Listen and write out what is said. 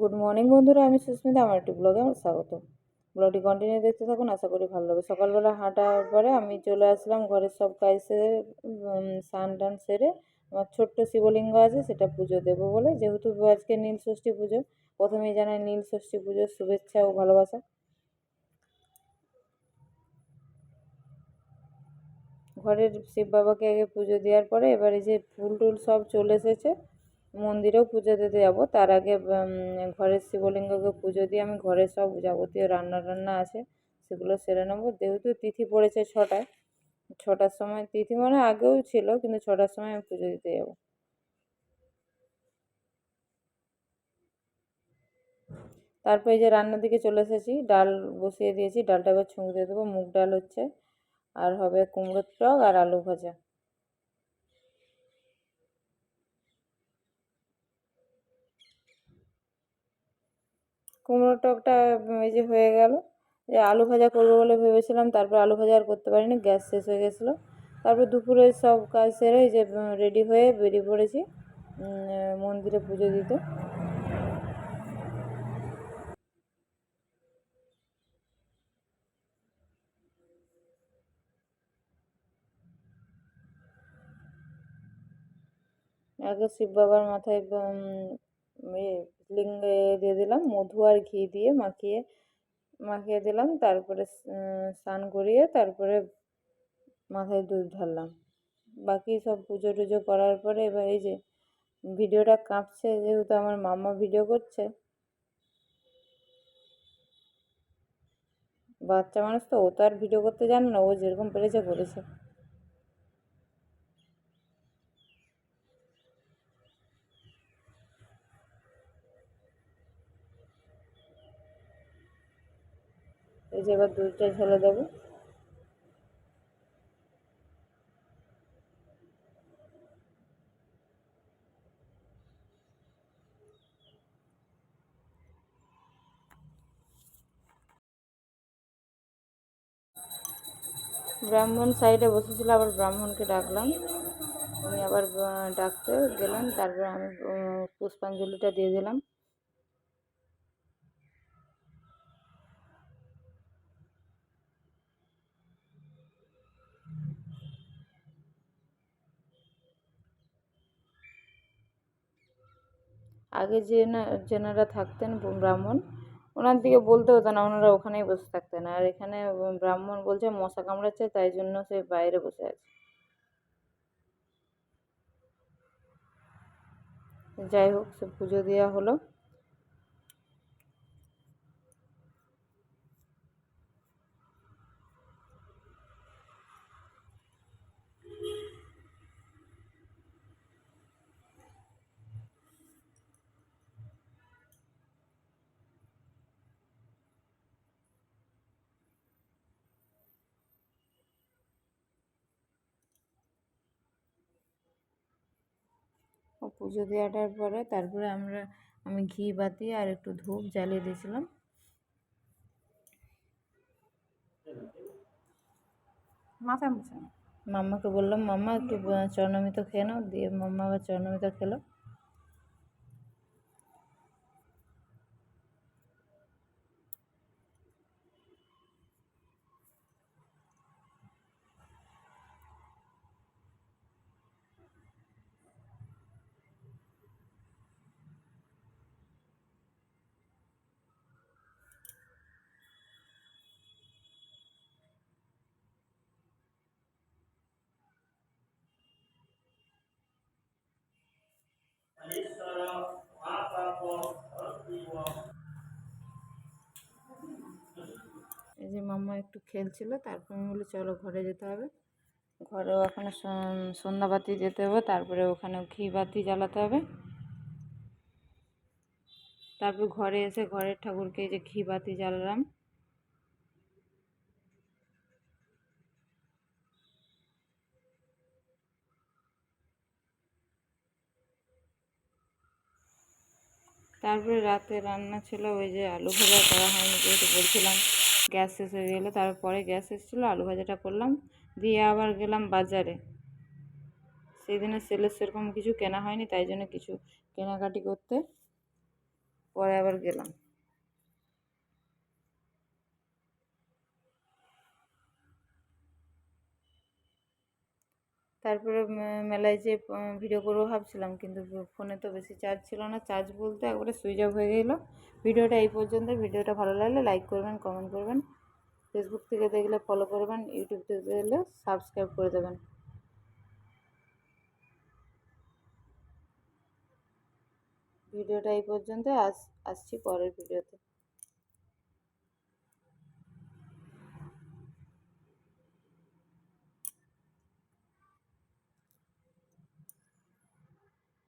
Good morning বন্ধুরা, আমি সুস্মিতা, আমার একটি ব্লগে আমার স্বাগত ব্লগটি কন্টিনিউ দেখতে থাকুন, আশা করি ভালো লাগবে। সকালবেলা হাঁটার পরে আমি চলে আসলাম ঘরের সব কাজ সেরে স্নান টান সেরে। আমার ছোট্ট শিবলিঙ্গ আছে, সেটা পুজো দেবো বলে। যেহেতু আজকে নীল ষষ্ঠী পুজো, প্রথমেই জানাই নীল ষষ্ঠী পুজোর শুভেচ্ছা ও ভালোবাসা। ঘরের শিব বাবাকে আগে পুজো দেওয়ার পরে এবারে যে ফুল টুল সব চলে এসেছে মন্দিরেও পুজো দিতে যাব। তার আগে ঘরের শিবলিঙ্গকে পুজো দিয়ে আমি ঘরে সব যাবতীয় রান্না টান্না আছে, সেগুলো সেরে নেব। যেহেতু তিথি পড়েছে ছটায়, ছটার সময় তিথি মানে আগেও ছিল, কিন্তু ছটার সময় আমি পুজো দিতে যাব। তারপরে এই যে রান্নার দিকে চলে এসেছি, ডাল বসিয়ে দিয়েছি, ডালটা এবার ছুঁক দিয়ে দেবো, মুগ ডাল হচ্ছে, আর হবে কুমড়োর টক আর আলু ভাজা। কুমড়োর টকটা এই যে হয়ে গেল। যে আলু ভাজা করব বলে ভেবেছিলাম, তারপর আলু ভাজা আর করতে পারিনি, গ্যাস শেষ হয়ে গেছিল। তারপর দুপুরে সব কাজ সেরে এই যে রেডি হয়ে বেরিয়ে পড়েছি মন্দিরে পুজো দিতে। আগে শিব বাবার মাথায় লিঙ্গে দিয়ে দিলাম, মধু আর ঘি দিয়ে মাখিয়ে মাখিয়ে দিলাম। তারপরে স্নান করিয়ে তারপরে মাথায় দুধ ঢাললাম। বাকি সব পুজো টুজো করার পরে এবার এই যে ভিডিওটা কাঁপছে, যেহেতু আমার মামা ভিডিও করছে। বাচ্চা মানুষ তো ও তো আর ভিডিও করতে জানে না, ও যেরকম পেরেছে করেছে। এই যে এবার দুধটা ঢেলে দেবো। ব্রাহ্মণ সাইডে বসেছিল, আবার ব্রাহ্মণকে ডাকলাম। উনি আবার ডাকতে গেলেন, তারপর আমি পুষ্পাঞ্জলিটা দিয়ে দিলাম। আগে যে না যেনারা থাকতেন ব্রাহ্মণ, ওনার দিকে বলতে হতো না, ওনারা ওখানেই বসে থাকতেন। আর এখানে ব্রাহ্মণ বলছে মশা কামড়াচ্ছে, তাই জন্য সে বাইরে বসে আছে। যাই হোক, সে পুজো দেওয়া হলো। পুজো দেওয়াটার পরে তারপরে আমরা আমি ঘি বাতি আর একটু ধূপ জ্বালিয়ে দিয়েছিলাম। মাথা মামাকে বললাম মামা একটু চরণমিত খেয়ে নাও। দিয়ে মাম্মা আবার চরণমিত খেলো। মাম্মা একটু খেলছিল, তারপর আমি বলি, চলো ঘরে যেতে হবে। ঘরেও ওখানে সন্ধ্যাবাতি যেতে হবে, তারপরে ওখানে ঘি বাতি জ্বালাতে হবে। তারপর ঘরে এসে ঘরের ঠাকুরকে যে ঘি বাতি জ্বালালাম। তারপরে রাতে রান্না ছিল ওই যে আলু ভাজা করা হয়নি যেহেতু বলছিলাম। গ্যাস শেষ হয়ে গেলো তারপরে গ্যাস এসেছিল, আলু ভাজাটা করলাম, দিয়ে আবার গেলাম বাজারে। সেই দিনে সেলের সেরকম কিছু কেনা হয়নি, তাই জন্য কিছু কেনাকাটি করতে, পরে আবার গেলাম। তারপরে মেলায় যে ভিডিও করব ভাবছিলাম, কিন্তু ফোনে তো বেশি চার্জ ছিল না। চার্জ বলতে একবারে সুইচ অফ হয়ে গেলো। ভিডিওটা এই পর্যন্ত। ভিডিওটা ভালো লাগলে লাইক করবেন কমেন্ট করবেন। ফেসবুক থেকে দেখলে ফলো করবেন ইউটিউব থেকে দেখলে সাবস্ক্রাইব করে দেবেন। ভিডিওটা এই পর্যন্ত। আস, আসছি পরের ভিডিওতে